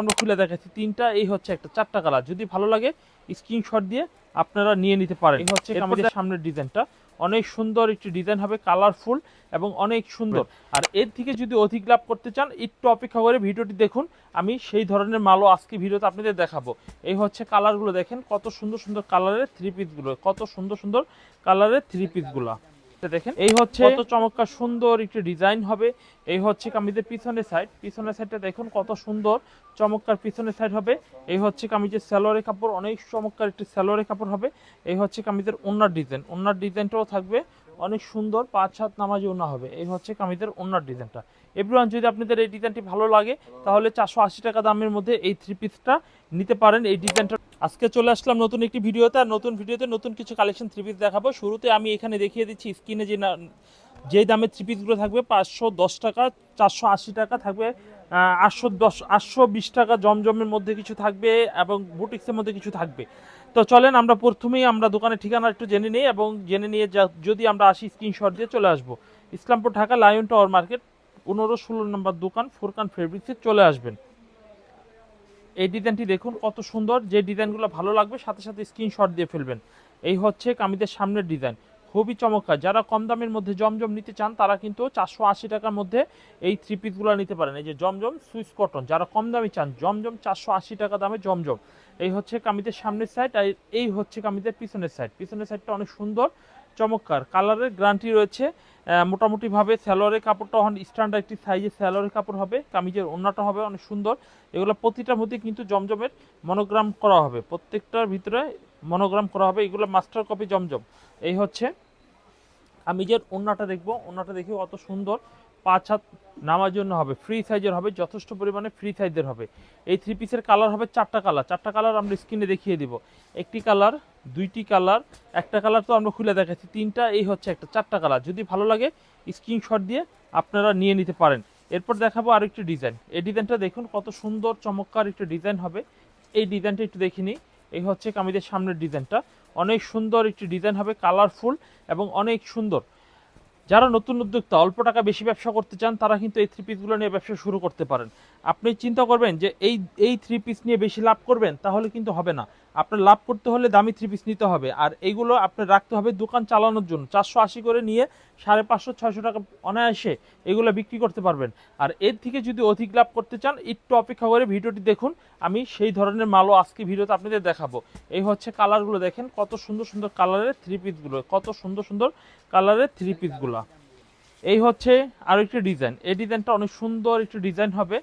আমরা খুলে দেখাচ্ছি তিনটা এই হচ্ছে একটা চারটা কালার। যদি ভালো লাগে স্ক্রিনশট দিয়ে আপনারা নিয়ে নিতে পারেন। এই হচ্ছে আমাদের সামনের ডিজাইনটা। অনেক সুন্দর একটি ডিজাইন হবে কালারফুল এবং অনেক সুন্দর। আর এর থেকে যদি অধিক লাভ করতে চান একটু অপেক্ষা করে ভিডিওটি দেখুন। আমি সেই ধরনের মালও আজকে ভিডিওতে আপনাদের দেখাবো। এই হচ্ছে কালারগুলো দেখেন কত সুন্দর সুন্দর কালারের থ্রি পিসগুলো কত সুন্দর সুন্দর কালারের থ্রি পিসগুলো দেখেন এই হচ্ছে কত চমৎকার সুন্দর একটি ডিজাইন হবে। এই হচ্ছে কামিজের পিছনের সাইড পিছনের সাইডটা দেখুন কত সুন্দর চমৎকার পিছনের সাইড হবে। এই হচ্ছে কামিজের স্যালোয়ারের কাপড় অনেক চমৎকার একটি স্যালোয়ারের কাপড় হবে। এই হচ্ছে কামিজের ওনার ডিজাইন। ওনার ডিজাইনটাও থাকবে অনেক সুন্দর পাঁচ হাত নামাজি ওনা হবে। এই হচ্ছে কামিজের ওনার ডিজাইনটা। এভরিওয়ান যদি আপনাদের এই ডিজাইনটি ভালো লাগে তাহলে চারশো আশি টাকা দামের মধ্যে এই থ্রি পিসটা নিতে পারেন। এই ডিজাইনটা আজকে চলে আসলাম নতুন একটি ভিডিওতে, আর নতুন ভিডিওতে নতুন কিছু কালেকশন থ্রি পিস দেখাবো। শুরুতে আমি এখানে দেখিয়ে দিচ্ছি স্ক্রিনে যে না- যে দামে থ্রি পিসগুলো থাকবে, পাঁচশো দশ টাকা, চারশো আশি টাকা থাকবে আটশো দশ, আটশো বিশ টাকা জমজমের মধ্যে কিছু থাকবে এবং বুটিক্সের মধ্যে কিছু থাকবে। তো চলেন আমরা প্রথমেই আমরা দোকানের ঠিকানা একটু জেনে নিই এবং জেনে নিয়ে যদি আমরা আসি স্ক্রিনশট দিয়ে চলে আসব। Islampur Dhaka, Lion Tower market পনেরো ষোলো নম্বর দোকান, ফোরকান ফেব্রিক্সে চলে আসবেন। এই ডিজাইনটি দেখুন কত সুন্দর। যে ডিজাইনগুলো ভালো লাগবে, সাথে সাথে স্ক্রিনশট দিয়ে ফেলবেন। এই হচ্ছে কামিদের সামনের ডিজাইন। খুবই চমৎকার। যারা কম দামের মধ্যে জমজম নিতে চান, তারা কিন্তু চারশো আশি টাকার মধ্যে এই থ্রি পিসগুলো নিতে পারেন। এই যে জমজম সুইস কটন। যারা কম দামে চান, জমজম চারশো আশি টাকা দামে জমজম। এই হচ্ছে কামিদের সামনের সাইড আর এই হচ্ছে কামিদের পিছনের সাইড পিছনের সাইডটা অনেক সুন্দর। চমৎকার। কালারের গ্যারান্টি রয়েছে। মোটামুটিভাবে স্যালোয়ারের কাপড়টা হন স্ট্যান্ডার্ড একটি সাইজের স্যালোয়ারের কাপড় হবে। কামিজের ওড়নাটা হবে অনেক সুন্দর। এগুলো প্রতিটা মধ্যে কিন্তু জমজমের মনোগ্রাম করা হবে। প্রত্যেকটার ভিতরে মনোগ্রাম করা হবে। এগুলো মাস্টার কপি জমজম। এই হচ্ছে কামিজের ওড়নাটা দেখব। ওড়নাটা দেখি অত সুন্দর। পাঁচ হাত নামার জন্য হবে ফ্রি সাইজের হবে, যথেষ্ট পরিমাণে ফ্রি সাইজের হবে। এই থ্রি পিসের কালার হবে চারটা কালার চারটা কালার আমরা স্ক্রিনে দেখিয়ে দিব। একটি কালার দুইটি কালার একটা কালার তো আমরা খুলে দেখাচ্ছি। তিনটা, এই হচ্ছে একটা, চারটা কালার যদি ভালো লাগে স্ক্রিনশট দিয়ে আপনারা নিয়ে নিতে পারেন। এরপর দেখাবো আরেকটি ডিজাইন এই ডিজাইনটা দেখুন, কত সুন্দর, চমৎকার একটি ডিজাইন হবে। এই ডিজাইনটা একটু দেখে নিই। এই হচ্ছে কামিজের সামনের ডিজাইনটা অনেক সুন্দর একটি ডিজাইন হবে কালারফুল এবং অনেক সুন্দর। যারা নতুন উদ্যোক্তা, অল্প টাকা বেশি ব্যবসা করতে চান, তারা কিন্তু এই থ্রি পিসগুলো নিয়ে ব্যবসা শুরু করতে পারেন। আপনি চিন্তা করবেন যে এই এই থ্রি পিস নিয়ে বেশি লাভ করবেন, তাহলে কিন্তু হবে না। আপনার লাভ করতে হলে দামি থ্রি পিস নিতে হবে। আর এইগুলো আপনার রাখতে হবে দোকান চালানোর জন্য। চারশো আশি করে নিয়ে সাড়ে পাঁচশো, ছয়শো টাকা অনায়াসে এগুলো বিক্রি করতে পারবেন। আর এর থেকে যদি অধিক লাভ করতে চান, একটু অপেক্ষা করে ভিডিওটি দেখুন। আমি সেই ধরনের মালও আজকে ভিডিওতে আপনাদের দেখাবো। এই হচ্ছে কালারগুলো দেখেন, কত সুন্দর সুন্দর কালারের থ্রি পিসগুলো কত সুন্দর সুন্দর কালারের থ্রি পিসগুলো এই হচ্ছে আরও একটি ডিজাইন এই ডিজাইনটা অনেক সুন্দর একটি ডিজাইন হবে।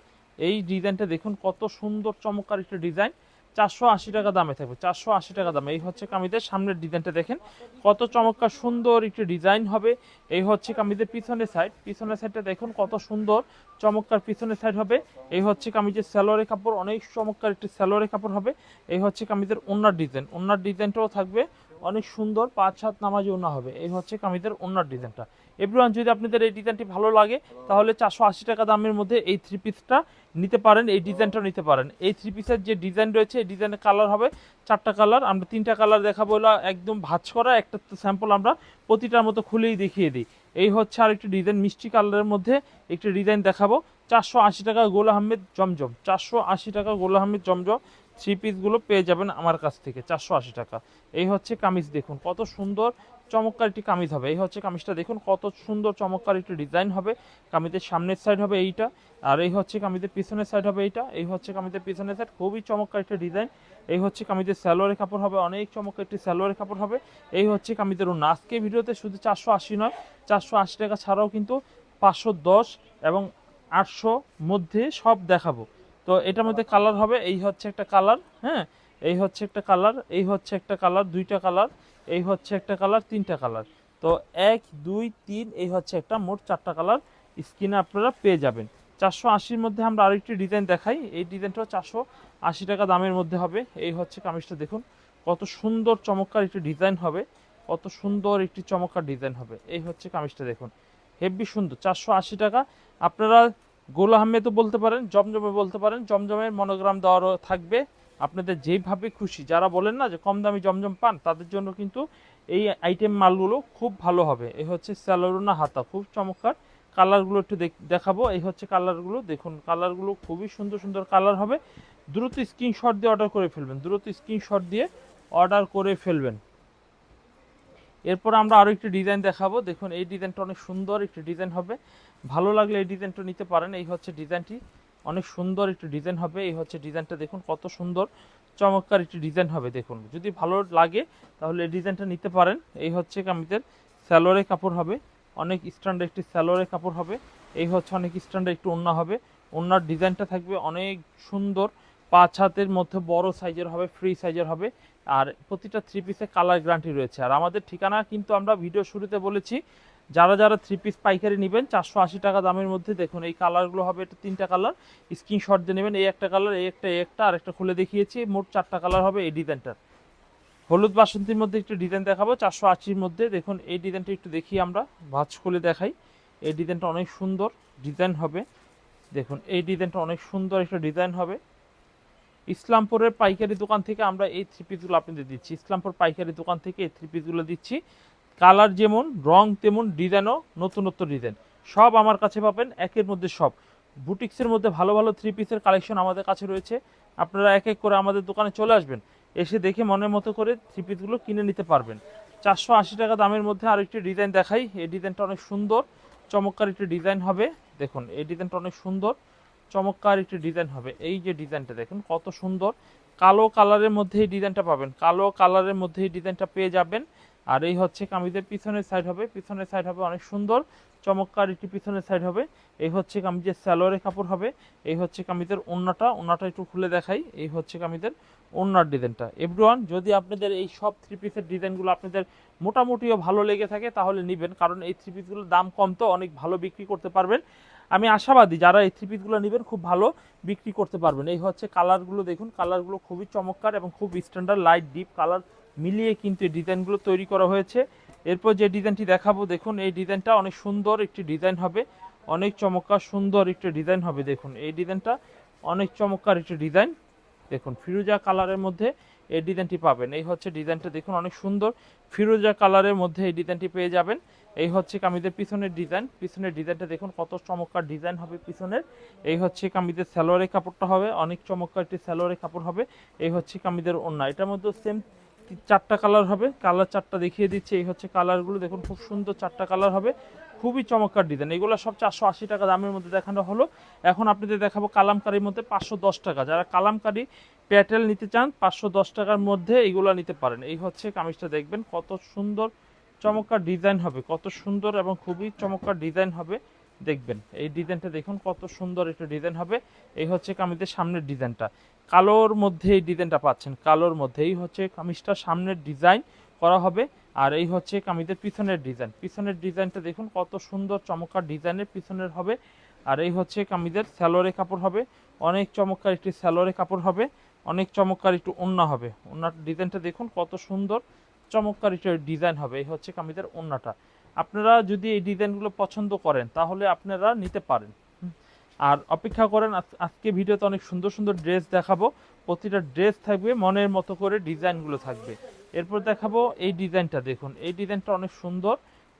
এই ডিজাইনটা দেখুন, কত সুন্দর চমৎকার একটি ডিজাইন। চারশো আশি টাকা দামে থাকবে, চারশো আশি টাকা দামে। এই হচ্ছে কামিদের সামনের ডিজাইনটা দেখেন, কত চমৎকার সুন্দর একটি ডিজাইন হবে। এই হচ্ছে কামিজের পিছনের সাইড পিছনের সাইডটা দেখুন, কত সুন্দর চমৎকার পিছনের সাইড হবে। এই হচ্ছে কামিজের স্যালোয়ারের কাপড়, অনেক চমৎকার একটি স্যালোয়ারের কাপড় হবে। এই হচ্ছে কামিজের ওনার ডিজাইন, ওনার ডিজাইনটাও থাকবে অনেক সুন্দর পাঁচ হাত নামাজি ওনা হবে। এই হচ্ছে কামিজের ওনার ডিজাইনটা এভরিওয়ান, যদি আপনাদের এই ডিজাইনটি ভালো লাগে, তাহলে চারশো আশি টাকা দামের মধ্যে এই থ্রি পিসটা নিতে পারেন, এই ডিজাইনটাও নিতে পারেন। এই থ্রি পিসের যে ডিজাইন রয়েছে, এই ডিজাইনের কালার হবে চারটা কালার আমরা তিনটা কালার দেখাবো একদম ভাঁজ করা, একটা স্যাম্পল আমরা প্রতিটার মতো খুলেই দেখিয়ে দিই। এই হচ্ছে আর একটি ডিজাইন মিষ্টি কালারের মধ্যে একটি ডিজাইন দেখাবো। চারশো আশি টাকা গোল আহমেদ জমজম, চারশো আশি টাকা গোল আহমেদ জমজম। থ্রি পিসগুলো পেয়ে যাবেন আমার কাছ থেকে, চারশো আশি টাকা। এই হচ্ছে কামিজ, দেখুন কত সুন্দর চমৎকার একটি কামিজ হবে। এই হচ্ছে কামিজটা, দেখুন কত সুন্দর চমৎকার একটি ডিজাইন হবে। কামিজের সামনের সাইড হবে এইটা, আর এই হচ্ছে কামিজের পিছনের সাইড হবে এইটা। এই হচ্ছে কামিজের পিছনের সাইড খুবই চমৎকার একটা ডিজাইন। এই হচ্ছে কামিজের স্যালোয়ারের কাপড় হবে, অনেক চমৎকার একটি স্যালোয়ারের কাপড় হবে। এই হচ্ছে কামিজের ওনা আজকে ভিডিওতে শুধু চারশো আশি নয়, চারশো আশি টাকা ছাড়াও কিন্তু পাঁচশো দশ এবং আটশো মধ্যে সব দেখাবো। তো এটার মধ্যে কালার হবে, এই হচ্ছে একটা কালার হ্যাঁ? এই হচ্ছে একটা কালার এই হচ্ছে একটা কালার দুইটা কালার এই হচ্ছে একটা কালার তিনটা কালার তো এক, দুই, তিন, এই হচ্ছে একটা, মোট চারটা কালার স্ক্রিনে আপনারা পেয়ে যাবেন। চারশো আশির মধ্যে আমরা আরেকটি ডিজাইন দেখাই। এই ডিজাইনটাও চারশো আশি টাকা দামের মধ্যে হবে। এই হচ্ছে কামিজটা দেখুন, কত সুন্দর চমৎকার একটি ডিজাইন হবে, কত সুন্দর একটি চমৎকার ডিজাইন হবে। এই হচ্ছে কামিজটা দেখুন হেভি সুন্দর, চারশো আশি টাকা। আপনারা গোল আহমেদও বলতে পারেন, জমজমে বলতে পারেন, জমজমের মনোগ্রাম দেওয়ারও থাকবে। আপনাদের যেইভাবে খুশি, যারা বলেন না যে কম দামি জমজম পান, তাদের জন্য কিন্তু এই আইটেম মালগুলো খুব ভালো হবে। এই হচ্ছে স্যালোরোনা হাতা, খুব চমৎকার। কালারগুলো একটু দেখ- দেখাবো। এই হচ্ছে কালারগুলো, দেখুন, কালারগুলো খুবই সুন্দর সুন্দর কালার হবে। দ্রুত স্ক্রিনশট দিয়ে অর্ডার করে ফেলবেন, দ্রুত স্ক্রিনশট দিয়ে অর্ডার করে ফেলবেন। এরপর আমরা আরও একটি ডিজাইন দেখাবো। দেখুন, এই ডিজাইনটা অনেক সুন্দর একটি ডিজাইন হবে। ভালো লাগলে এই ডিজাইনটা নিতে পারেন। এই হচ্ছে ডিজাইনটি অনেক সুন্দর একটি ডিজাইন হবে। এই হচ্ছে ডিজাইনটা দেখুন, কত সুন্দর, চমৎকার একটি ডিজাইন হবে দেখুন। যদি ভালো লাগে, তাহলে এই ডিজাইনটা নিতে পারেন। এই হচ্ছে কামিজের স্যালোরে কাপড় হবে। অনেক স্ট্যান্ডার্ড একটি স্যালোরে কাপড় হবে। এই হচ্ছে অনেক স্ট্যান্ডার্ড একটু ওন্না হবে। ওন্নার ডিজাইনটা থাকবে অনেক সুন্দর। পাঁচ হাতের মধ্যে বড় সাইজের হবে ফ্রি সাইজের হবে। আর প্রতিটা থ্রি পিসে কালার গ্যারান্টি রয়েছে। আর আমাদের ঠিকানা কিন্তু আমরা ভিডিও শুরুতে বলেছি। যারা যারা থ্রি পিস পাইকারি নেবেন, চারশো আশি টাকা দামের মধ্যে দেখুন এই কালারগুলো হবে, এটা তিনটা কালার স্ক্রিনশট দিয়ে নেবেন, এই একটা কালার এই একটা এই একটা আর একটা খুলে দেখিয়েছি, মোট চারটা কালার হবে এই ডিজাইনটার হলুদ বাসন্তীর মধ্যে একটু ডিজাইন দেখাবো, চারশো আশির মধ্যে দেখুন এই ডিজাইনটা একটু দেখি আমরা, ভাজ খুলে দেখাই। এই ডিজাইনটা অনেক সুন্দর ডিজাইন হবে। দেখুন এই ডিজাইনটা অনেক সুন্দর একটা ডিজাইন হবে। ইসলামপুরের পাইকারি দোকান থেকে আমরা এই থ্রি পিসগুলো আপনাদের দিচ্ছি। ইসলামপুর পাইকারি দোকান থেকে এই থ্রি পিসগুলো দিচ্ছি। কালার যেমন, রং তেমন, ডিজাইনও নতুনত্ব ডিজাইন। সব আমার কাছে পাবেন, একের মধ্যে সব। বুটিক্সের মধ্যে ভালো ভালো থ্রি পিসের কালেকশন আমাদের কাছে রয়েছে। আপনারা এক এক করে আমাদের দোকানে চলে আসবেন। এসে দেখে মনের মতো করে থ্রি পিসগুলো কিনে নিতে পারবেন। চারশো আশি টাকা দামের মধ্যে আরেকটি ডিজাইন দেখাই। এই ডিজাইনটা অনেক সুন্দর। চমৎকার একটি ডিজাইন হবে। দেখুন, এই ডিজাইনটা অনেক সুন্দর। চমৎকার একটি ডিজাইন হবে। এই যে ডিজাইনটা দেখুন, কত সুন্দর। কালো কালারের মধ্যে এই ডিজাইনটা পাবেন। কালো কালারের মধ্যে এই ডিজাইনটা পেয়ে যাবেন। আর এই হচ্ছে কামিজের পিছনের সাইড হবে। পিছনের সাইড হবে অনেক সুন্দর, চমৎকার একটি পিছনের সাইড হবে। এই হচ্ছে কামিজের স্যালোয়ারের কাপড় হবে। এই হচ্ছে কামিজের ওন্নাটা। ওন্নাটা একটু খুলে দেখাই। এই হচ্ছে কামিজের ওন্নার ডিজাইনটা। এভরিওয়ান, যদি আপনাদের এই সব থ্রি পিসের ডিজাইনগুলো আপনাদের মোটামুটিও ভালো লেগে থাকে, তাহলে নেবেন। কারণ এই থ্রি পিসগুলোর দাম কম তো, অনেক ভালো বিক্রি করতে পারবেন। আমি আশাবাদী যারা এই থ্রি পিসগুলো নেবেন, খুব ভালো বিক্রি করতে পারবেন। এই হচ্ছে কালারগুলো দেখুন। কালারগুলো খুবই চমৎকার এবং খুব স্ট্যান্ডার্ড লাইট ডিপ কালার মিলিয়ে কিন্তু এই ডিজাইনগুলো তৈরি করা হয়েছে। এরপর যে ডিজাইনটি দেখাবো, দেখুন, এই ডিজাইনটা অনেক সুন্দর একটি ডিজাইন হবে। অনেক চমৎকার, সুন্দর একটি ডিজাইন হবে, দেখুন। এই ডিজাইনটা অনেক চমৎকার একটি ডিজাইন। দেখুন, ফিরোজা কালারের মধ্যে এই ডিজাইনটি পাবেন। এই হচ্ছে ডিজাইনটা, দেখুন, অনেক সুন্দর। ফিরোজা কালারের মধ্যে এই ডিজাইনটি পেয়ে যাবেন। এই হচ্ছে কামিজের পিছনের ডিজাইন। পিছনের ডিজাইনটা, দেখুন, কত চমৎকার ডিজাইন হবে পিছনের। এই হচ্ছে কামিজের স্যালোয়ারের কাপড়টা হবে। অনেক চমৎকার একটি স্যালোয়ারের কাপড় হবে। এই হচ্ছে কামিজের ওড়না। এটার মধ্যে সেম চারটা কালার হবে। কালার চারটা দেখিয়ে দিচ্ছি। এই হচ্ছে কালারগুলো দেখুন, খুব সুন্দর চারটা কালার হবে। খুবই চমৎকার ডিজাইন এগুলো সব চারশো আশি টাকা দামের মধ্যে দেখানো হলো। এখন আপনাদের দেখাবো কালামকারির মধ্যে পাঁচশো দশ টাকা। যারা কালামকারি প্যাটেল নিতে চান, পাঁচশো দশ টাকার মধ্যে এইগুলো নিতে পারেন। এই হচ্ছে কামিজটা দেখবেন, কত সুন্দর, চমৎকার ডিজাইন হবে। কত সুন্দর এবং খুবই চমৎকার ডিজাইন হবে। দেখবেন, এই ডিজাইনটা দেখুন, কত সুন্দর একটা ডিজাইন হবে। এই হচ্ছে কামিজের সামনের ডিজাইনটা কালোর মধ্যে এই ডিজাইনটা পাচ্ছেন। কালোর মধ্যে এই হচ্ছে কামিজটার সামনের ডিজাইন করা হবে আর এই হচ্ছে কামিজের পিছনের ডিজাইন। পিছনের ডিজাইনটা দেখুন কত সুন্দর চমৎকার ডিজাইনের পিছনের হবে আর এই হচ্ছে কামিজের স্যালোরে কাপড় হবে। অনেক চমৎকার একটি স্যালোরে কাপড় হবে, অনেক চমৎকার একটু ওন্না হবে। ওন্নার ডিজাইনটা দেখুন কত সুন্দর চমৎকার একটি ডিজাইন হবে, এই হচ্ছে কামিজের ওন্নাটা। আপনারা যদি এই ডিজাইনগুলো পছন্দ করেন তাহলে আপনারা নিতে পারেন। আর অপেক্ষা করেন, আজ- আজকে ভিডিওতে অনেক সুন্দর সুন্দর ড্রেস দেখাবো। প্রতিটা ড্রেস থাকবে, মনের মতো করে ডিজাইনগুলো থাকবে। এরপর দেখাবো এই ডিজাইনটা, দেখুন। এই ডিজাইনটা অনেক সুন্দর,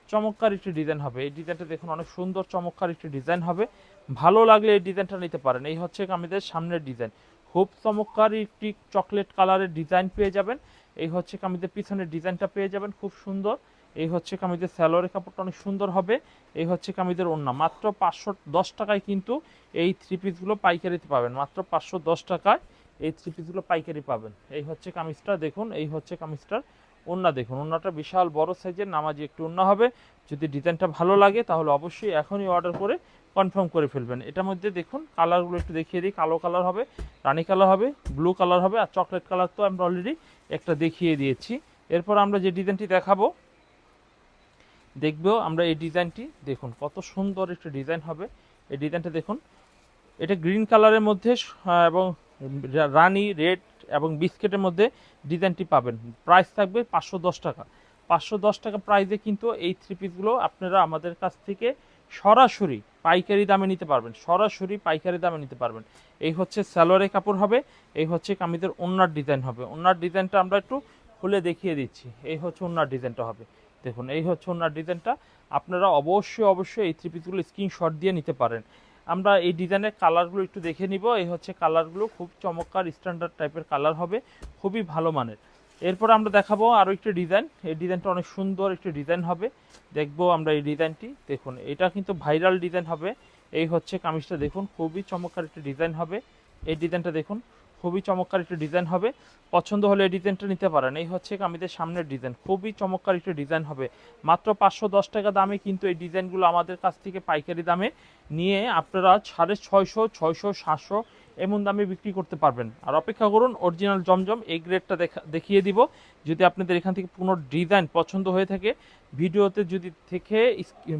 চমৎকার একটি ডিজাইন হবে। এই ডিজাইনটা দেখুন, অনেক সুন্দর, চমৎকার একটি ডিজাইন হবে। ভালো লাগলে এই ডিজাইনটা নিতে পারেন। এই হচ্ছে আমাদের সামনের ডিজাইন। খুব চমৎকার একটি চকলেট কালারের ডিজাইন পেয়ে যাবেন। এই হচ্ছে কামিজের পিছনের ডিজাইনটা পেয়ে যাবেন, খুব সুন্দর। এই হচ্ছে কামিজের স্যালোয়ারের কাপড়টা অনেক সুন্দর হবে। এই হচ্ছে কামিজের ওড়না। মাত্র পাঁচশো দশ টাকায় কিন্তু এই থ্রি পিসগুলো পাইকারিতে পাবেন। মাত্র পাঁচশো দশ টাকায় এই থ্রি পিসগুলো পাইকারি পাবেন। এই হচ্ছে কামিজটা দেখুন, এই হচ্ছে কামিজটার ওড়না দেখুন। ওড়নাটা বিশাল বড় সাইজের, নামাজি একটু ওড়না হবে। যদি ডিজাইনটা ভালো লাগে তাহলে অবশ্যই এখনই অর্ডার করে কনফার্ম করে ফেলবেন। এটার মধ্যে দেখুন কালারগুলো একটু দেখিয়ে দিই। কালো কালার হবে, রানী কালার হবে ব্লু কালার হবে, আর চকলেট কালার তো আমরা অলরেডি একটা দেখিয়ে দিয়েছি। এরপর আমরা যে ডিজাইনটি দেখাবো দেখবেও আমরা এই ডিজাইনটি দেখুন, কত সুন্দর একটা ডিজাইন হবে। এই ডিজাইনটা দেখুন, এটা গ্রিন কালারের মধ্যে এবং রানি, রেড এবং বিস্কেটের মধ্যে ডিজাইনটি পাবেন। প্রাইস থাকবে পাঁচশো দশ টাকা। পাঁচশো দশ টাকা প্রাইসে কিন্তু এই থ্রি পিসগুলো আপনারা আমাদের কাছ থেকে সরাসরি পাইকারি দামে নিতে পারবেন। সরাসরি পাইকারি দামে নিতে পারবেন। এই হচ্ছে স্যালোয়ারের কাপড় হবে, এই হচ্ছে কামিজের ওনার ডিজাইন হবে। ওনার ডিজাইনটা আমরা একটু খুলে দেখিয়ে দিচ্ছি। এই হচ্ছে ওনার ডিজাইনটা হবে। দেখুন, এই হচ্ছে ওনার ডিজাইনটা। আপনারা অবশ্যই অবশ্যই এই থ্রি পিসগুলো স্ক্রিনশট দিয়ে নিতে পারেন। আমরা এই ডিজাইনের কালারগুলো একটু দেখে নিব। এই হচ্ছে কালারগুলো খুব চমৎকার স্ট্যান্ডার্ড টাইপের কালার হবে, খুবই ভালো মানের। এরপর আমরা দেখাবো আরও একটি ডিজাইন। এই ডিজাইনটা অনেক সুন্দর একটি ডিজাইন হবে। দেখব আমরা এই ডিজাইনটি। দেখুন, এটা কিন্তু ভাইরাল ডিজাইন হবে। এই হচ্ছে কামিজটা দেখুন, খুবই চমৎকার একটি ডিজাইন হবে। এই ডিজাইনটা দেখুন খুবই চমৎকার একটি ডিজাইন হবে। পছন্দ হলে এই ডিজাইনটা নিতে পারেন। এই হচ্ছে কামিদের সামনের ডিজাইন। খুবই চমৎকার একটি ডিজাইন হবে। মাত্র পাঁচশো দশ টাকা দামে কিন্তু এই ডিজাইনগুলো আমাদের কাছ থেকে পাইকারি দামে নিয়ে আপনারা সাড়ে ছয়শো ছয়শো, সাতশো এমন দামে বিক্রি করতে পারবেন। আর অপেক্ষা করুন অরিজিনাল জমজম, এই গ্রেডটা দেখা দেখিয়ে দিব। যদি আপনাদের এখান থেকে কোনো ডিজাইন পছন্দ হয়ে থাকে, ভিডিওতে যদি থেকে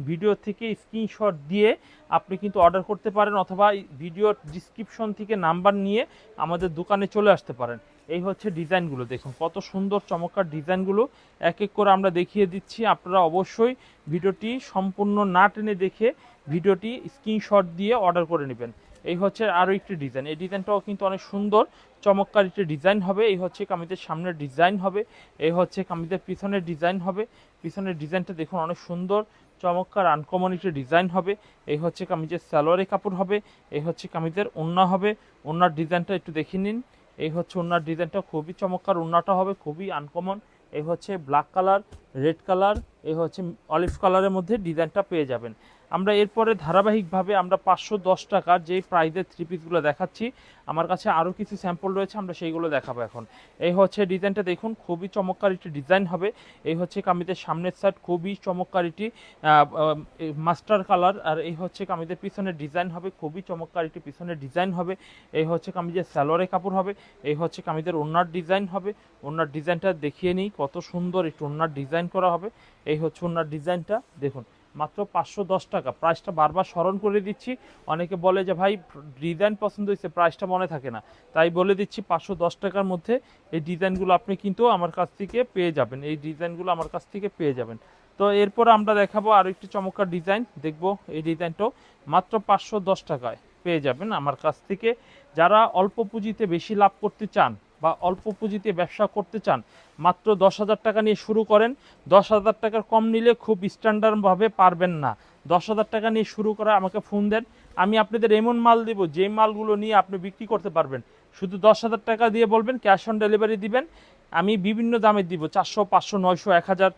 ভিডিও থেকে স্ক্রিনশট দিয়ে আপনি কিন্তু অর্ডার করতে পারেন অথবা ভিডিওর ডিসক্রিপশন থেকে নাম্বার নিয়ে আমাদের দোকানে চলে আসতে পারেন। এই হচ্ছে ডিজাইনগুলো দেখুন, কত সুন্দর, চমৎকার ডিজাইনগুলো এক এক করে আমরা দেখিয়ে দিচ্ছি। আপনারা অবশ্যই ভিডিওটি সম্পূর্ণ না টেনে দেখে ভিডিওটি স্ক্রিনশট দিয়ে অর্ডার করে নেবেন। এই হচ্ছে আরও একটি ডিজাইন এই ডিজাইনটাও কিন্তু অনেক সুন্দর, চমৎকার একটি ডিজাইন হবে। এই হচ্ছে কামিজের সামনের ডিজাইন হবে। এই হচ্ছে কামিজের পিছনের ডিজাইন হবে। পিছনের ডিজাইনটা দেখুন অনেক সুন্দর, চমৎকার আনকমন একটি ডিজাইন হবে। এই হচ্ছে কামিজের সালোয়ারের কাপড় হবে। এই হচ্ছে কামিজের ওন্না হবে। ওন্নার ডিজাইনটা একটু দেখে নিন। এই হচ্ছে ওন্নার ডিজাইনটা খুবই চমৎকার ওন্নাটা হবে খুবই আনকমন এই হচ্ছে ব্ল্যাক কালার রেড কালার এই হচ্ছে অলিভ কালারের মধ্যে ডিজাইনটা পেয়ে যাবেন। আমরা এরপরে ধারাবাহিকভাবে আমরা পাঁচশো দশ টাকার যে প্রাইজের থ্রি পিসগুলো দেখাচ্ছি, আমার কাছে আরও কিছু স্যাম্পল রয়েছে, আমরা সেইগুলো দেখাবো এখন। এই হচ্ছে ডিজাইনটা দেখুন, খুবই চমৎকার একটি ডিজাইন হবে। এই হচ্ছে কামিজের সামনের সাইড খুবই চমৎকার একটি মাস্টার কালার আর এই হচ্ছে কামিজের পিছনের ডিজাইন হবে, খুবই চমৎকার একটি পিছনের ডিজাইন হবে। এই হচ্ছে কামিজের স্যালোয়ারের কাপড় হবে, এই হচ্ছে কামিজের ওনার ডিজাইন হবে। ওনার ডিজাইনটা দেখিয়ে নিই, কত সুন্দর একটু ওনার ডিজাইন করা হবে। এই হচ্ছে ওনার ডিজাইনটা দেখুন। মাত্র পাঁচশো দশ টাকা। প্রাইসটা বারবার স্মরণ করে দিচ্ছি। অনেকে বলে যে, ভাই, ডিজাইন পছন্দ হয়েছে, প্রাইসটা মনে থাকে না। তাই বলে দিচ্ছি, পাঁচশো দশ টাকার মধ্যে এই ডিজাইনগুলো আপনি কিন্তু আমার কাছ থেকে পেয়ে যাবেন। এই ডিজাইনগুলো আমার কাছ থেকে পেয়ে যাবেন। তো এরপর আমরা দেখাবো আরও একটি চমৎকার ডিজাইন। দেখব এই ডিজাইনটাও মাত্র পাঁচশো দশ টাকায় পেয়ে যাবেন আমার কাছ থেকে। যারা অল্প পুঁজিতে বেশি লাভ করতে চান বা অল্প পুঁজিতে ব্যবসা করতে চান, মাত্র দশ হাজার টাকা নিয়ে শুরু করেন। দশ হাজার টাকার কম নিলে খুব স্ট্যান্ডার্ডভাবে পারবেন না। দশ হাজার টাকা নিয়ে শুরু করা আমাকে ফোন দেন, আমি আপনাদের এমন মাল দেবো, যে মালগুলো নিয়ে আপনি বিক্রি করতে পারবেন। শুধু দশ হাজার টাকা দিয়ে বলবেন ক্যাশ অন ডেলিভারি দিবেন, আমি বিভিন্ন দামে দিব, চারশো, পাঁচশো, নয়শো, এক হাজার।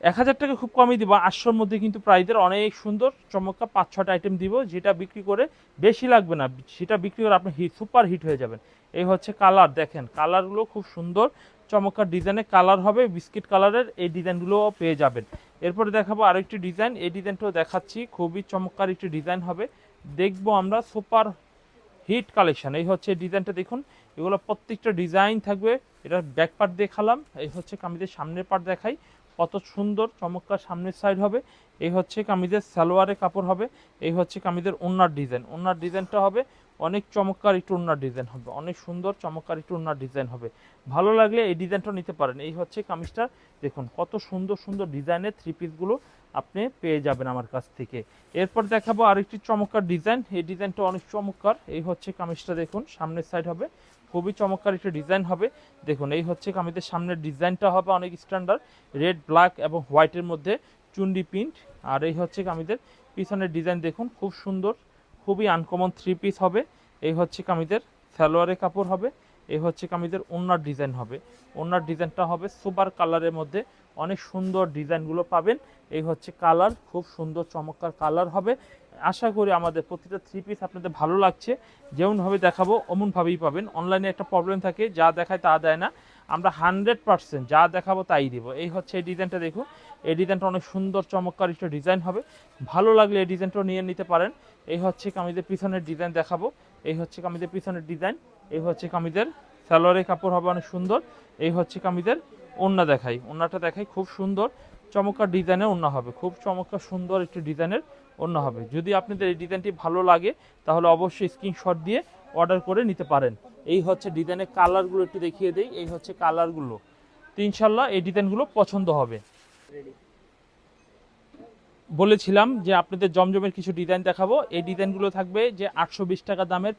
এক হাজার টাকা খুব কমই দিব। আটশোর মধ্যে কিন্তু প্রাইজের অনেক সুন্দর, চমৎকার পাঁচ ছটা আইটেম দিব, যেটা বিক্রি করে বেশি লাগবে না। সেটা বিক্রি করে আপনি হিট সুপার হিট হয়ে যাবেন। এই হচ্ছে কালার দেখেন। কালারগুলো খুব সুন্দর, চমৎকার ডিজাইনের কালার হবে বিস্কিট কালারের এই ডিজাইনগুলোও পেয়ে যাবেন। এরপরে দেখাবো আরেকটি ডিজাইন এই ডিজাইনটাও দেখাচ্ছি। খুবই চমৎকার একটি ডিজাইন হবে। দেখব আমরা সুপার হিট কালেকশন এই হচ্ছে ডিজাইনটা দেখুন। এগুলো প্রত্যেকটা ডিজাইন থাকবে। এটা ব্যাক পার্ট দেখালাম। এই হচ্ছে কামিজের সামনের পার্ট দেখাই কত সুন্দর চমৎকার সামনের সাইড হবে। এই হচ্ছে কামিজের সালোয়ারে কাপড় হবে। এই হচ্ছে কামিজের ওনার ডিজাইন ওনার ডিজাইনটা হবে, অনেক চমৎকার একটু ওনার ডিজাইন হবে। অনেক সুন্দর, চমৎকার একটু ওনার ডিজাইন হবে। ভালো লাগলে এই ডিজাইনটা নিতে পারেন। এই হচ্ছে কামিজটা, দেখুন কত সুন্দর সুন্দর ডিজাইনের থ্রি পিসগুলো আপনি পেয়ে যাবেন আমার কাছ থেকে। এরপর দেখাবো আরেকটি চমৎকার ডিজাইন এই ডিজাইনটা অনেক চমৎকার। এই হচ্ছে কামিজটা, দেখুন সামনের সাইড হবে। খুবই চমৎকার একটা ডিজাইন হবে। দেখুন, এই হচ্ছে কামিজের সামনের ডিজাইনটা হবে অনেক স্ট্যান্ডার্ড রেড ব্ল্যাক এবং হোয়াইটের মধ্যে চুন্ডি প্রিন্ট আর এই হচ্ছে কামিজের পিছনের ডিজাইন, দেখুন, খুব সুন্দর, খুবই আনকমন থ্রি পিস হবে। এই হচ্ছে কামিজের সালোয়ারের কাপড় হবে, এই হচ্ছে কামিজের ওনার ডিজাইন হবে। ওনার ডিজাইনটা হবে সুপার কালারের মধ্যে অনেক সুন্দর ডিজাইনগুলো পাবেন। এই হচ্ছে কালার খুব সুন্দর চমৎকার কালার হবে। আশা করি আমাদের প্রতিটা থ্রি পিস আপনাদের ভালো লাগছে। যেমনভাবে দেখাবো, অমনভাবেই পাবেন। অনলাইনে একটা প্রবলেম থাকে, যা দেখায় তা দেয় না। আমরা হান্ড্রেড পার্সেন্ট যা দেখাবো তাই দিব। এই হচ্ছে এই ডিজাইনটা দেখুন। এই ডিজাইনটা অনেক সুন্দর, চমৎকার একটা ডিজাইন হবে। ভালো লাগলে এই ডিজাইনটা নিয়ে নিতে পারেন। এই হচ্ছে কামিজের পিছনের ডিজাইন দেখাবো। এই হচ্ছে কামিজের পিছনের ডিজাইন এই হচ্ছে কামিজের সালোয়ারের কাপড় হবে অনেক সুন্দর। এই হচ্ছে কামিজের ওন্না দেখাই। ওন্নাটা দেখাই খুব সুন্দর। চমৎকার ডিজাইনের ওন্না হবে। খুব চমৎকার সুন্দর একটি ডিজাইনের ওন্না হবে। যদি আপনাদের এই ডিজাইনটি ভালো লাগে, তাহলে অবশ্যই স্ক্রিনশট দিয়ে অর্ডার করে নিতে পারেন। এই হচ্ছে ডিজাইনের কালারগুলো একটু দেখিয়ে দেই। এই হচ্ছে কালারগুলো তো ইনশাল্লাহ এই ডিজাইনগুলো পছন্দ হবে। বলেছিলাম যে আপনাদের জমজমের কিছু ডিজাইন দেখাবো। এই ডিজাইনগুলো থাকবে যে আটশো বিশ টাকা দামের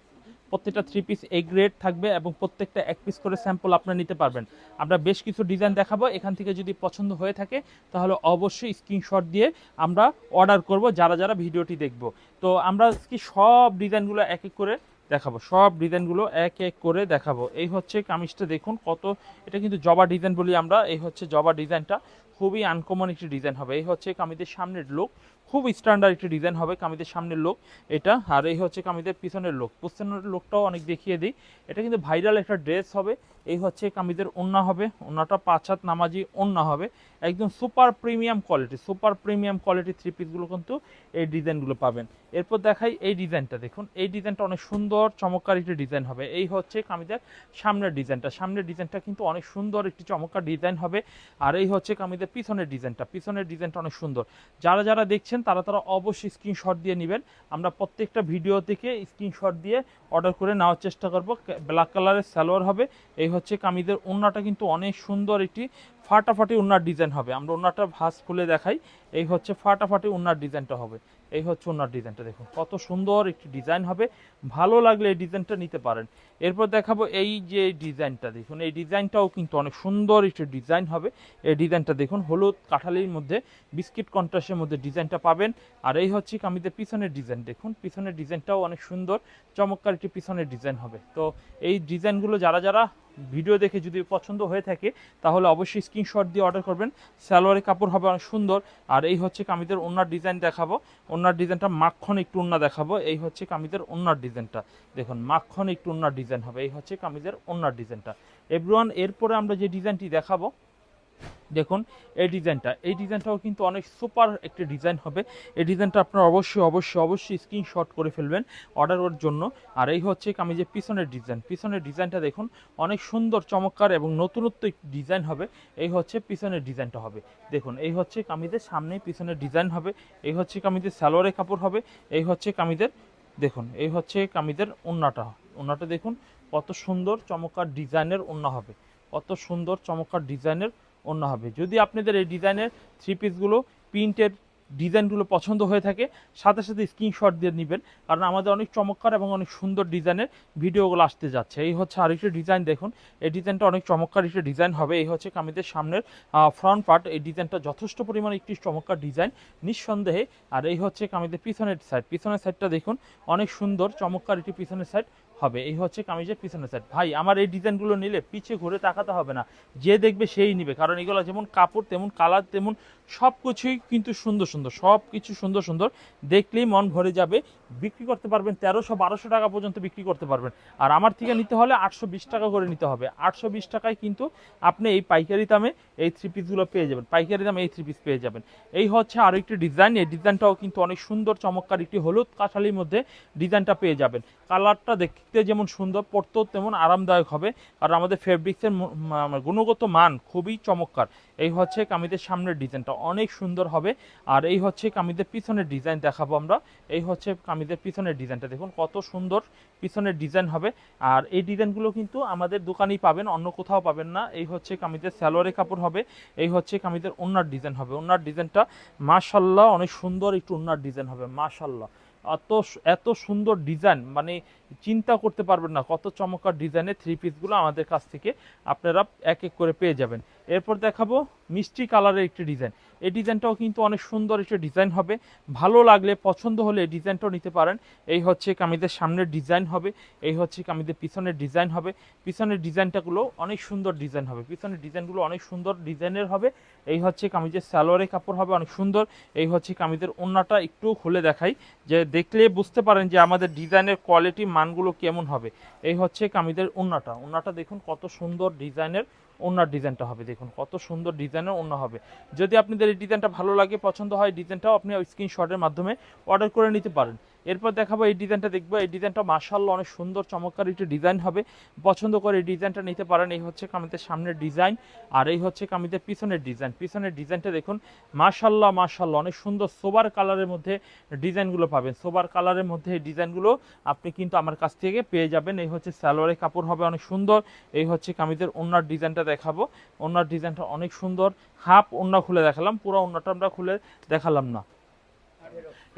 প্রত্যেকটা থ্রি পিস এ গ্রেড থাকবে এবং প্রত্যেকটা এক পিস করে স্যাম্পল আপনারা নিতে পারবেন। আমরা বেশ কিছু ডিজাইন দেখাবো, এখান থেকে যদি পছন্দ হয়ে থাকে, তাহলে অবশ্যই স্ক্রিনশট দিয়ে আমরা অর্ডার করব, যারা যারা ভিডিওটি দেখব। তো আমরা কি সব ডিজাইনগুলো এক এক করে দেখাবো, সব ডিজাইনগুলো এক এক করে দেখাবো। এই হচ্ছে কামিজটা দেখুন, কত, এটা কিন্তু জবা ডিজাইন বলি আমরা, এই হচ্ছে জবা ডিজাইনটা খুবই আনকমন একটি ডিজাইন হবে। এই হচ্ছে কামিজের সামনের লোক খুব স্ট্যান্ডার্ড একটি ডিজাইন হবে কামিদের সামনের লোক এটা, আর এই হচ্ছে কামিদের পিছনের লোক পিছনের লোকটাও অনেক দেখিয়ে দিই। এটা কিন্তু ভাইরাল একটা ড্রেস হবে। এই হচ্ছে কামিদের ওন্না হবে। ওন্নাটা পাঁচ হাত নামাজি ওন্না হবে। একদম super premium quality super premium quality three পিসগুলো কিন্তু এই ডিজাইনগুলো পাবেন। এরপর দেখাই এই ডিজাইনটা, দেখুন। এই ডিজাইনটা অনেক সুন্দর, চমৎকার একটি ডিজাইন হবে। এই হচ্ছে কামিজের সামনের ডিজাইনটা। সামনের ডিজাইনটা কিন্তু অনেক সুন্দর একটি চমৎকার ডিজাইন হবে। আর এই হচ্ছে কামিজের পিছনের ডিজাইনটা। পিছনের ডিজাইনটা অনেক সুন্দর। যারা যারা দেখছেন, তারা তারা অবশ্যই স্ক্রিনশট দিয়ে নেবেন। আমরা প্রত্যেকটা ভিডিও থেকে স্ক্রিনশট দিয়ে অর্ডার করে নেওয়ার চেষ্টা করব। ব্ল্যাক কালারের সালোয়ার হবে। এই হচ্ছে কামিজের ওন্নাটা কিন্তু অনেক সুন্দর একটি ফাটাফাটি ওন্নার ডিজাইন হবে। আমরা ওন্নাটা ভাঁজ খুলে দেখাই। এই হচ্ছে ফাটাফাটি ওন্নার ডিজাইনটা হবে। এই হচ্ছে ওনার ডিজাইনটা দেখুন। কত সুন্দর একটি ডিজাইন হবে। ভালো লাগলে এই ডিজাইনটা নিতে পারেন। এরপর দেখাবো এই যে ডিজাইনটা দেখুন, এই ডিজাইনটাও কিন্তু অনেক সুন্দর একটি ডিজাইন হবে। এই ডিজাইনটা দেখুন, হলুদ কাঠালির মধ্যে, বিস্কিট কন্ট্রাস্টের মধ্যে ডিজাইনটা পাবেন। আর এই হচ্ছে কামিদের পিছনের ডিজাইন দেখুন, পিছনের ডিজাইনটাও অনেক সুন্দর। চমৎকার একটি পিছনের ডিজাইন হবে। তো এই ডিজাইনগুলো যারা যারা ভিডিও দেখে যদি পছন্দ হয়ে থাকে, তাহলে অবশ্যই স্ক্রিনশট দিয়ে অর্ডার করবেন। সালোয়ারের কাপড় হবে অনেক সুন্দর। আর এই হচ্ছে কামিদের ওনার ডিজাইন দেখাবো। ওনার ডিজাইনটা মাখন একটু ওন্না দেখাবো। এই হচ্ছে কামিদের ওনার ডিজাইনটা দেখুন মাখন একটু ওনার ডিজাইন হবে। এই হচ্ছে কামিদের ওনার ডিজাইনটা এভরিওয়ান, এরপরে আমরা যে ডিজাইনটি দেখাবো দেখুন, এই ডিজাইনটা। এই ডিজাইনটাও কিন্তু অনেক সুপার একটি ডিজাইন হবে। এই ডিজাইনটা আপনারা অবশ্যই অবশ্যই অবশ্যই স্ক্রিনশট করে ফেলবেন অর্ডারের জন্য। আর এই হচ্ছে কামিজের পিছনের ডিজাইন, পিছনের ডিজাইনটা দেখুন, অনেক সুন্দর, চমৎকার এবং নতুনত্ব ডিজাইন হবে। এই হচ্ছে পিছনের ডিজাইনটা হবে। দেখুন, এই হচ্ছে কামিজের সামনে পিছনের ডিজাইন হবে। এই হচ্ছে কামিজের সালোয়ারের কাপড় হবে। এই হচ্ছে কামিজের, দেখুন, এই হচ্ছে কামিজের ওন্নাটা ওন্নাটা দেখুন, কত সুন্দর, চমৎকার ডিজাইনের ওন্না হবে। কত সুন্দর, চমৎকার ডিজাইনের অন্য হবে। যদি আপনাদের এই ডিজাইনের থ্রি পিসগুলো প্রিন্টের ডিজাইনগুলো পছন্দ হয়ে থাকে, সাথে সাথে স্ক্রিনশট দিয়ে নেবেন, কারণ আমাদের অনেক চমৎকার এবং অনেক সুন্দর ডিজাইনের ভিডিওগুলো আসতে যাচ্ছে। এই হচ্ছে আরেকটি ডিজাইন দেখুন। এই ডিজাইনটা অনেক চমৎকার একটি ডিজাইন হবে। এই হচ্ছে কামিদের সামনের ফ্রন্ট পার্ট এই ডিজাইনটা যথেষ্ট পরিমাণে একটি চমৎকার ডিজাইন নিঃসন্দেহে। আর এই হচ্ছে কামিদের পিছনের সাইড পিছনের সাইডটা দেখুন, অনেক সুন্দর, চমৎকার একটি পিছনের সাইড হবে। এই হচ্ছে কামিজের পিছনের সাইড ভাই, আমার এই ডিজাইনগুলো নিলে পিছিয়ে ঘুরে তাকাতে হবে না। যে দেখবে সেই নিবে। কারণ এগুলো যেমন কাপড়, তেমন কালার তেমন সব কিছুই কিন্তু সুন্দর সুন্দর সব কিছু সুন্দর সুন্দর। দেখলেই মন ভরে যাবে। বিক্রি করতে পারবেন তেরোশো বারোশো টাকা পর্যন্ত বিক্রি করতে পারবেন। আর আমার থেকে নিতে হলে আটশো বিশ টাকা করে নিতে হবে। আটশো বিশ টাকায় কিন্তু আপনি এই পাইকারি দামে এই থ্রি পিসগুলো পেয়ে যাবেন। পাইকারি দামে এই থ্রি পিস পেয়ে যাবেন। এই হচ্ছে আরও একটি ডিজাইন এই ডিজাইনটাও কিন্তু অনেক সুন্দর, চমৎকার একটি হলুদ কাঁঠালির মধ্যে ডিজাইনটা পেয়ে যাবেন। কালারটা দেখতে যেমন সুন্দর পড়তেও তেমন আরামদায়ক হবে। আর আমাদের ফেব্রিক্সের গুণগত মান খুবই চমৎকার। এই হচ্ছে কামিদের সামনের ডিজাইনটা অনেক সুন্দর হবে। আর এই হচ্ছে কামিদের পিছনের ডিজাইন দেখাবো আমরা। এই হচ্ছে কামিদের পিছনের ডিজাইনটা। দেখুন কত সুন্দর পিছনের ডিজাইন হবে। আর এই ডিজাইনগুলো কিন্তু আমাদের দোকানেই পাবেন, অন্য কোথাও পাবেন না। এই হচ্ছে কামিদের স্যালোয়ারের কাপড় হবে। এই হচ্ছে কামিদের ওনার ডিজাইন হবে। ওনার ডিজাইনটা মাশাল্লাহ অনেক সুন্দর একটু ওনার ডিজাইন হবে। মাশাল্লাহ এত এত সুন্দর ডিজাইন মানে চিন্তা করতে পারবেন না কত চমৎকার ডিজাইনের থ্রি পিসগুলো আমাদের কাছ থেকে আপনারা এক এক করে পেয়ে যাবেন। এরপর দেখাবো মিষ্টি কালারের একটি ডিজাইন এই ডিজাইনটাও কিন্তু অনেক সুন্দর একটা ডিজাইন হবে। ভালো লাগলে, পছন্দ হলে এই ডিজাইনটাও নিতে পারেন। এই হচ্ছে কামিদের সামনের ডিজাইন হবে। এই হচ্ছে কামিদের পিছনের ডিজাইন হবে। পিছনের ডিজাইনটাগুলো অনেক সুন্দর ডিজাইন হবে। পিছনের ডিজাইনগুলো অনেক সুন্দর ডিজাইনের হবে। এই হচ্ছে কামিজের স্যালোয়ারের কাপড় হবে অনেক সুন্দর। এই হচ্ছে কামিজের ওন্নাটা একটু খুলে দেখাই, যে দেখলে বুঝতে পারেন যে আমাদের ডিজাইনের কোয়ালিটি, মানগুলো কেমন হবে। এই হচ্ছে কামিদের ওন্নাটা। ওন্নাটা দেখুন কত সুন্দর ডিজাইনের ওনার ডিজাইনটা হবে। দেখুন, কত সুন্দর ডিজাইনের ওনা হবে। যদি আপনাদের এই ডিজাইনটা ভালো লাগে, পছন্দ হয় ডিজাইনটাও আপনি স্ক্রিনশটের মাধ্যমে অর্ডার করে নিতে পারেন। এরপর দেখাবো এই ডিজাইনটা, দেখব এই ডিজাইনটা মার্শাল্লাহ অনেক সুন্দর, চমৎকার একটি ডিজাইন হবে। পছন্দ করে এই ডিজাইনটা নিতে পারেন, এই হচ্ছে কামিদের সামনের ডিজাইন, আর এই হচ্ছে কামিদের পিছনের ডিজাইন। পিছনের ডিজাইনটা দেখুন মার্শাল্লাহ মার্শাল্লাহ অনেক সুন্দর সোবার কালারের মধ্যে ডিজাইনগুলো পাবেন। সোবার কালারের মধ্যে এই ডিজাইনগুলো আপনি কিন্তু আমার কাছ থেকে পেয়ে যাবেন। এই হচ্ছে সালোয়ারের কাপড় হবে অনেক সুন্দর, এই হচ্ছে কামিদের ওনার ডিজাইনটা দেখাবো। ওনার ডিজাইনটা অনেক সুন্দর, হাফ ওনা খুলে দেখালাম, পুরো ওনাটা আমরা খুলে দেখালাম না।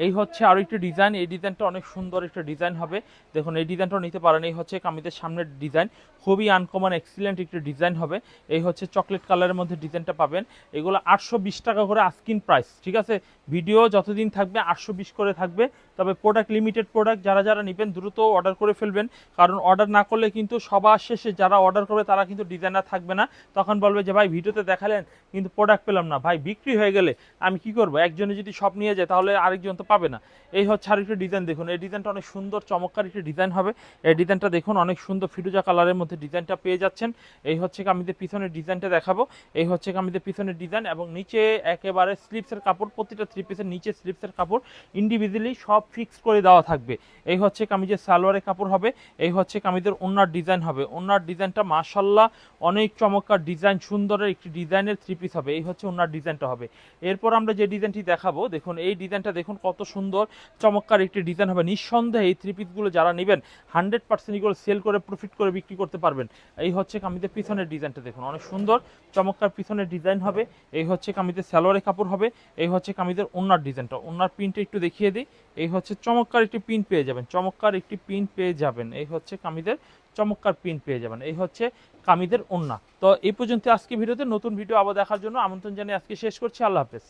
এই হচ্ছে আরও একটি ডিজাইন। এই ডিজাইনটা অনেক সুন্দর একটা ডিজাইন হবে। দেখুন, এই ডিজাইনটাও নিতে পারেন। এই হচ্ছে কামিজের সামনের ডিজাইন। খুবই আনকমন এক্সিলেন্ট একটি ডিজাইন হবে। এই হচ্ছে চকলেট কালারের মধ্যে ডিজাইনটা পাবেন। এগুলো আটশো বিশ টাকা করে আস্কিন প্রাইস ঠিক আছে? ভিডিও যতদিন থাকবে আটশো বিশ করে থাকবে। তবে প্রোডাক্ট লিমিটেড প্রোডাক্ট যারা যারা নেবেন দ্রুত অর্ডার করে ফেলবেন। কারণ অর্ডার না করলে কিন্তু সবার শেষে যারা অর্ডার করবে তারা কিন্তু ডিজাইনার থাকবে না। তখন বলবে যে, ভাই, ভিডিওতে দেখালেন, কিন্তু প্রোডাক্ট পেলাম না। ভাই, বিক্রি হয়ে গেলে আমি কি করব? একজনে যদি সব নিয়ে যায়, তাহলে আরেকজন তো পাবে না। এই হচ্ছে আর আরেকটি ডিজাইন দেখুন, এই ডিজাইনটা অনেক সুন্দর, চমৎকার একটি ডিজাইন হবে। এই ডিজাইনটা দেখুন, অনেক সুন্দর ফিরোজা কালারের মধ্যে ডিজাইনটা পেয়ে যাচ্ছেন। এই হচ্ছে কামিদের পিছনের ডিজাইনটা দেখাবো। এই হচ্ছে কামিদের পিছনের ডিজাইন এবং নিচে একেবারে স্লিপসের কাপড়, প্রতিটা থ্রি পিসের নিচে স্লিপসের কাপড়। ইন্ডিভিজুয়ালি সব ফিক্স করে দেওয়া থাকবে। এই হচ্ছে কামিজের সালোয়ারের কাপড় হবে, এই হচ্ছে কামিজের ওনার ডিজাইন হবে। ওনার ডিজাইনটা মাশাল্লাহ অনেক চমৎকার ডিজাইন সুন্দরের একটি ডিজাইনের থ্রি পিস হবে। এই হচ্ছে ওনার ডিজাইনটা হবে। এরপর আমরা যে ডিজাইনটি দেখাবো, দেখুন, এই ডিজাইনটা দেখুন কত সুন্দর, চমৎকার একটি ডিজাইন হবে। নিঃসন্দেহে এই থ্রি পিসগুলো যারা নেবেন হান্ড্রেড পার্সেন্ট এগুলো সেল করে প্রফিট করে বিক্রি করতে পারবেন। এই হচ্ছে কামিজের পিছনের ডিজাইনটা দেখুন, অনেক সুন্দর, চমৎকার পিছনের ডিজাইন হবে। এই হচ্ছে কামিজের সালোয়ারের কাপড় হবে, এই হচ্ছে কামিজের ওনার ডিজাইনটা ওনার প্রিন্টটা একটু দেখিয়ে দিই, এই হচ্ছে চমৎকার একটি প্রিন্ট পেয়ে যাবেন। চমৎকার একটি প্রিন্ট পেয়ে যাবেন। এই হচ্ছে কামিদের চমৎকার প্রিন্ট পেয়ে যাবেন। এই হচ্ছে কামিদের ওন্না তো এই পর্যন্ত আজকে ভিডিওতে নতুন ভিডিও আবার দেখার জন্য আমন্ত্রণ জানিয়ে আজকে শেষ করছি। আল্লাহ হাফেজ।